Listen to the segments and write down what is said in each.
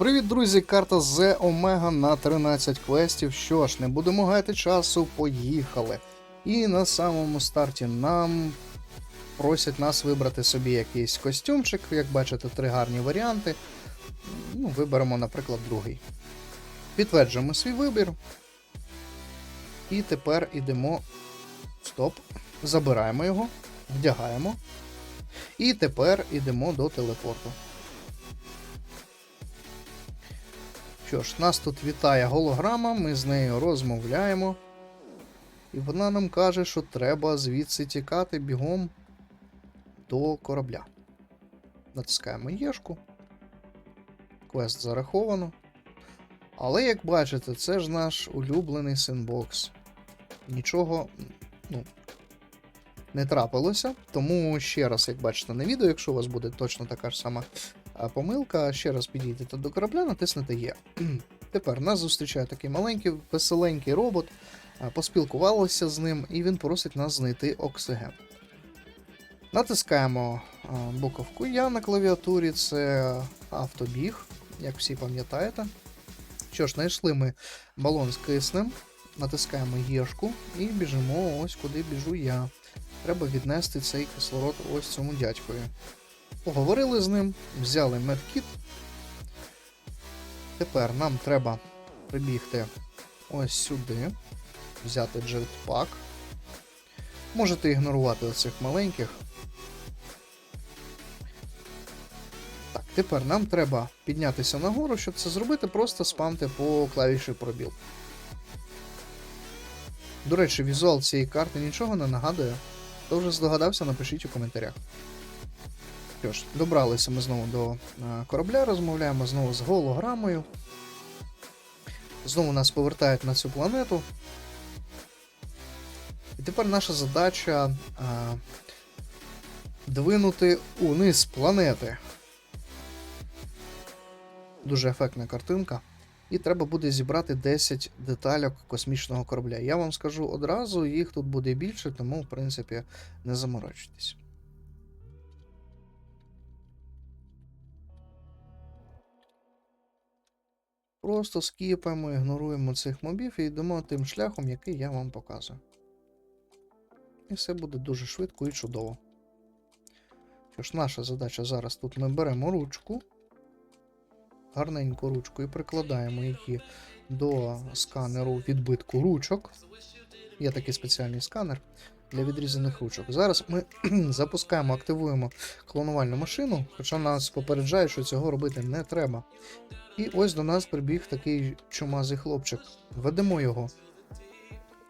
Привіт, друзі! Карта Z Омега на 13 квестів. Що ж, не будемо гаяти часу, поїхали. І на самому старті нам просять нас вибрати собі якийсь костюмчик. Як бачите, три гарні варіанти. Ну, Виберемо, наприклад, другий. Підтверджуємо свій вибір. І тепер ідемо. Стоп. Забираємо його, вдягаємо. І тепер ідемо до телепорту. Що ж, нас тут вітає голограма, ми з нею розмовляємо. І вона нам каже, що треба звідси тікати бігом до корабля. Натискаємо Єшку. Квест зараховано. Але, як бачите, це ж наш улюблений синбокс. Нічого ну, не трапилося. Тому ще раз, як бачите на відео, якщо у вас буде точно така ж сама помилка, ще раз підійдете до корабля, натиснете Є. Тепер нас зустрічає такий маленький, веселенький робот. Поспілкувалися з ним, і він просить нас знайти оксиген. Натискаємо буковку Я на клавіатурі, це автобіг, як всі пам'ятаєте. Що ж, знайшли ми балон з киснем, натискаємо Єшку і біжимо ось куди біжу я. Треба віднести цей кислород ось цьому дядькові. Поговорили з ним, взяли медкіт. Тепер нам треба прибігти ось сюди, взяти джетпак. Можете ігнорувати оцих маленьких. Так, тепер нам треба піднятися нагору, щоб це зробити, просто спамте по клавіші пробіл. До речі, візуал цієї карти нічого не нагадує. Хто вже здогадався, напишіть у коментарях. Що ж, добралися ми знову до е, корабля, розмовляємо знову з голограмою. Знову нас повертають на цю планету. І тепер наша задача а, двинути униз планети. Дуже ефектна картинка. І треба буде зібрати 10 детальок космічного корабля. Я вам скажу одразу, їх тут буде більше, тому, в принципі, не заморочуйтесь. Просто скіпаємо, ігноруємо цих мобів і йдемо тим шляхом, який я вам показую. І все буде дуже швидко і чудово. Що ж, наша задача зараз тут ми беремо ручку, гарненьку ручку і прикладаємо її до сканеру відбитку ручок. Є такий спеціальний сканер для відрізаних ручок. Зараз ми запускаємо, активуємо клонувальну машину, хоча нас попереджають, що цього робити не треба. І ось до нас прибіг такий чумазий хлопчик. Ведемо його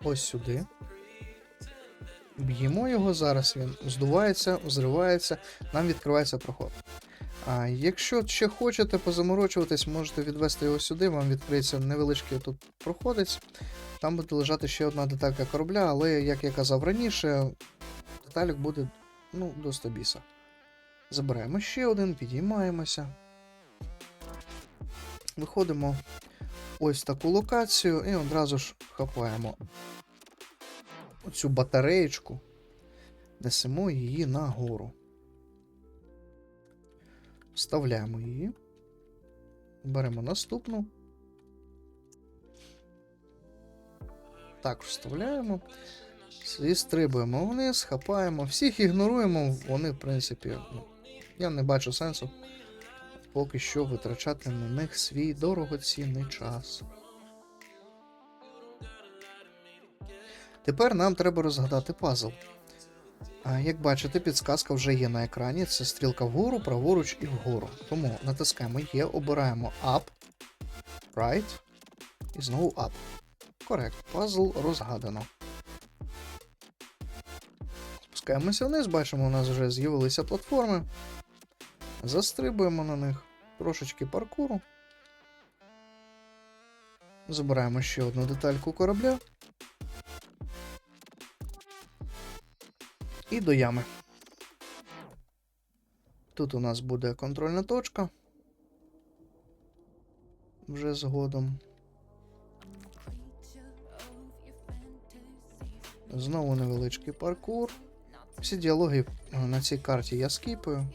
ось сюди. Б'ємо його, зараз він здувається, зривається, нам відкривається проход. А якщо ще хочете позаморочуватись, можете відвести його сюди, вам відкриється невеличкий тут проходець. Там буде лежати ще одна деталька корабля, але, як я казав раніше, деталік буде ну, до 100 біса. Забираємо ще один, підіймаємося. Виходимо ось таку локацію і одразу ж хапаємо оцю батареєчку, несемо її нагору. Вставляємо її. Беремо наступну. Також вставляємо. І стрибуємо вниз, хапаємо. Всіх ігноруємо, вони, в принципі, ну, я не бачу сенсу поки що витрачати на них свій дорогоцінний час. Тепер нам треба розгадати пазл. Як бачите, підсказка вже є на екрані. Це стрілка вгору, праворуч і вгору. Тому натискаємо Є, обираємо Up, Right і знову Up. Корект, пазл розгадано. Спускаємося вниз, бачимо, у нас вже з'явилися платформи. Застрибуємо на них трошечки паркуру. Забираємо ще одну детальку корабля. І до ями. Тут у нас буде контрольна точка. Вже згодом. Знову невеличкий паркур. Всі діалоги на цій карті я скіпаю.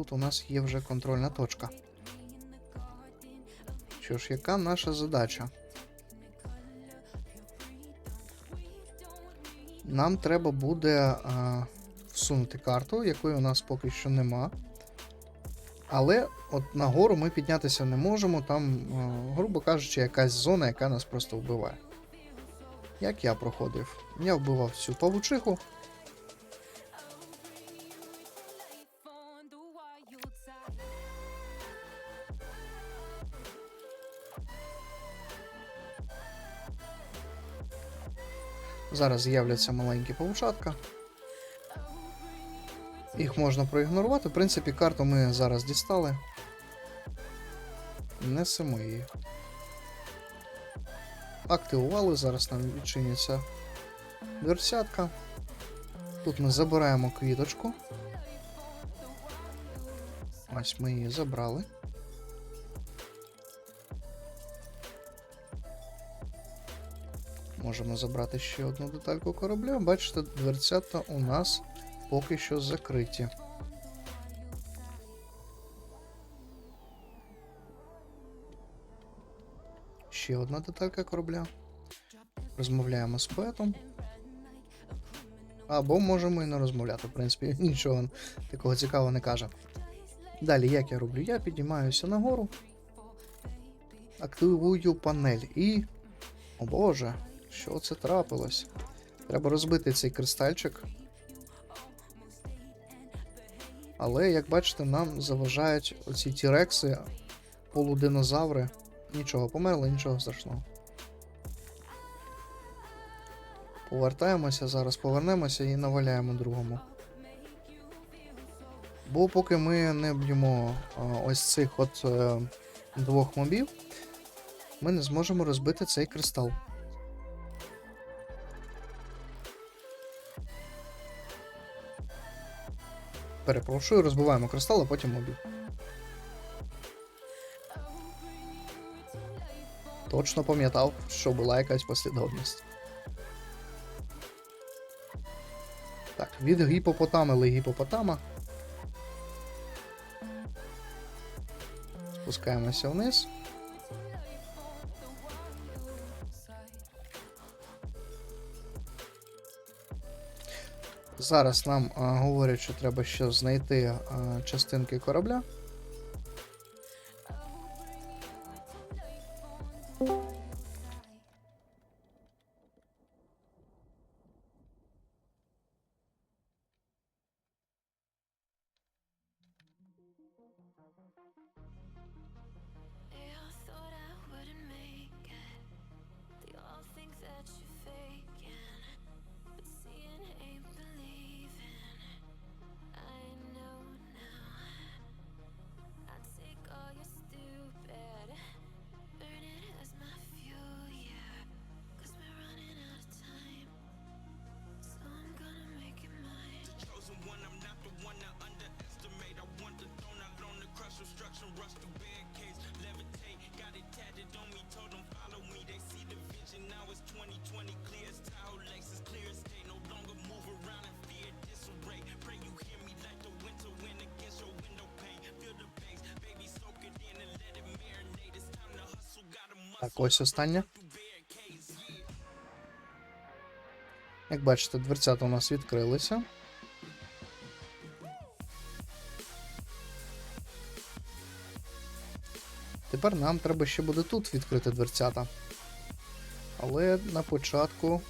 Тут у нас є вже контрольна точка. Що ж, яка наша задача? Нам треба буде а, всунути карту, якої у нас поки що нема. Але от нагору ми піднятися не можемо. Там, а, грубо кажучи, якась зона, яка нас просто вбиває. Як я проходив? Я вбивав цю павучиху. Зараз з'являться маленькі павучатка. Їх можна проігнорувати. В принципі, карту ми зараз дістали. Несемо її. Активували, зараз нам відчиняться дверцятка. Тут ми забираємо квіточку. Ось ми її забрали. Можемо забрати ще одну детальку корабля. Бачите, дверцята у нас поки що закриті. Ще одна деталька корабля. Розмовляємо з поетом. Або можемо і не розмовляти, в принципі, нічого такого цікавого не каже. Далі, як я роблю? Я піднімаюся нагору, активую панель і. О боже, що це трапилось? Треба розбити цей кристальчик. Але, як бачите, нам заважають оці тірекси, полудинозаври. Нічого, померли, нічого страшного. Повертаємося зараз, повернемося і наваляємо другому. Бо поки ми не б'ємо ось цих от е, двох мобів, ми не зможемо розбити цей кристал. Перепрошую, розбиваємо кристал, а потім мобів. Точно пам'ятав, що була якась послідовність. Так, від гіпопотамили гіпопотама. Спускаємося вниз. Зараз нам а, говорять, що треба ще знайти а, частинки корабля. Rush through barricades, levitate. Got it tatted on me, told them follow me. They see the vision, now it's 2020, clear as Tahoe Lexus, clear as day. No longer move around in fear, disarray. Pray you hear me like the winter wind against your window pane. Feel the bass, baby, soak it in and let it marinate. It's time to hustle, gotta muscle Так, ось остання. through barricades, yeah. Як бачите, дверцята у нас відкрилися. Тепер нам треба ще буде тут відкрити дверцята. Але на початку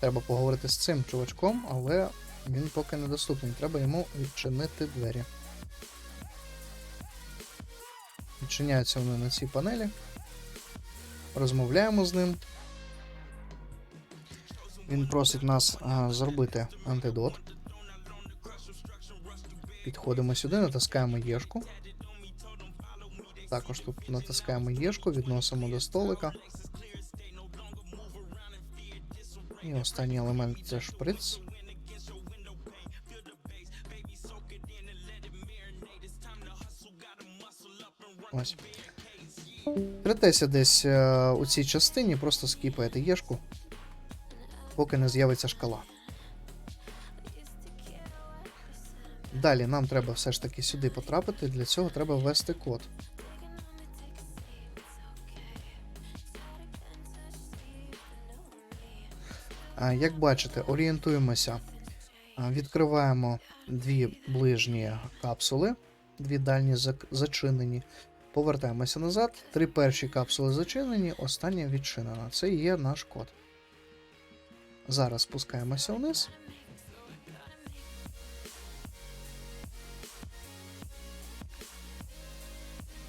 треба поговорити з цим чувачком, але він поки недоступний. Треба йому відчинити двері. Відчиняються вони на цій панелі. Розмовляємо з ним. Він просить нас а, зробити антидот. Підходимо сюди, натискаємо Єшку. Також тут натискаємо Єшку, відносимо до столика. І останній елемент це шприц. Ось. Третеся десь е, у цій частині, просто скіпаєте Єшку, поки не з'явиться шкала. Далі нам треба все ж таки сюди потрапити. Для цього треба ввести код. Як бачите, орієнтуємося. Відкриваємо дві ближні капсули, дві дальні зачинені. Повертаємося назад. Три перші капсули зачинені, остання відчинена. Це є наш код. Зараз спускаємося вниз.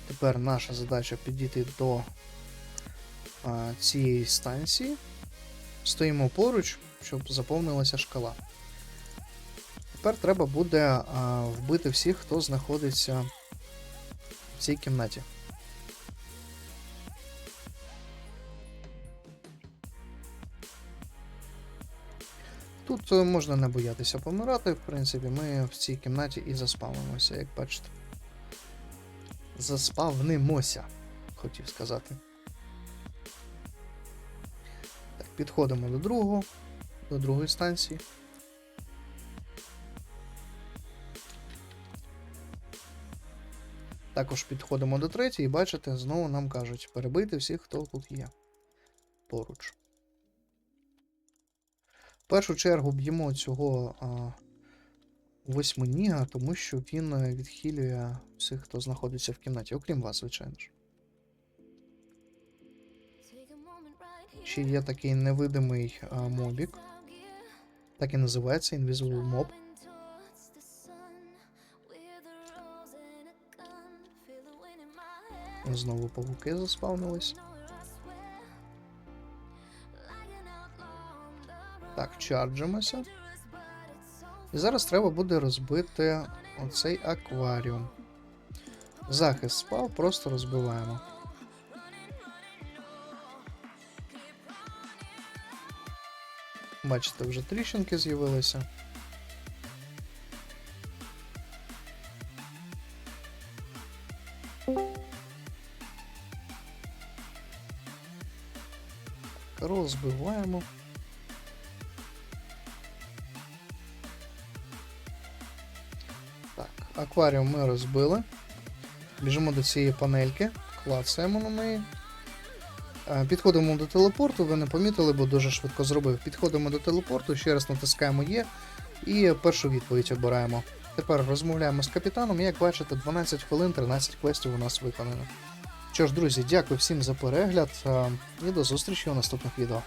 Тепер наша задача підійти до а, цієї станції. Стоїмо поруч, щоб заповнилася шкала. Тепер треба буде вбити всіх, хто знаходиться в цій кімнаті. Тут е, можна не боятися помирати, в принципі, ми в цій кімнаті і заспавнимося, як бачите. Заспавнимося, хотів сказати. Підходимо до другого, до другої станції. Також підходимо до третьої, і бачите, знову нам кажуть перебити всіх, хто тут є. Поруч. В першу чергу б'ємо цього а, восьминіга, тому що він е, відхилює всіх, хто знаходиться в кімнаті, окрім вас, звичайно ж. Ще є такий невидимий а, мобік. Так і називається Invisible Mob. Знову павуки заспавнились. Так, чарджимося. І зараз треба буде розбити оцей акваріум. Захист спав, просто розбиваємо. Бачите, вже тріщинки з'явилися. Розбиваємо. Так, акваріум ми розбили. Біжимо до цієї панельки, клацаємо на неї. Е, Підходимо до телепорту, ви не помітили, бо дуже швидко зробив. Підходимо до телепорту, ще раз натискаємо Є і першу відповідь обираємо. Тепер розмовляємо з капітаном, і як бачите, 12 хвилин, 13 квестів у нас виконано. Що ж, друзі, дякую всім за перегляд е, і до зустрічі у наступних відео.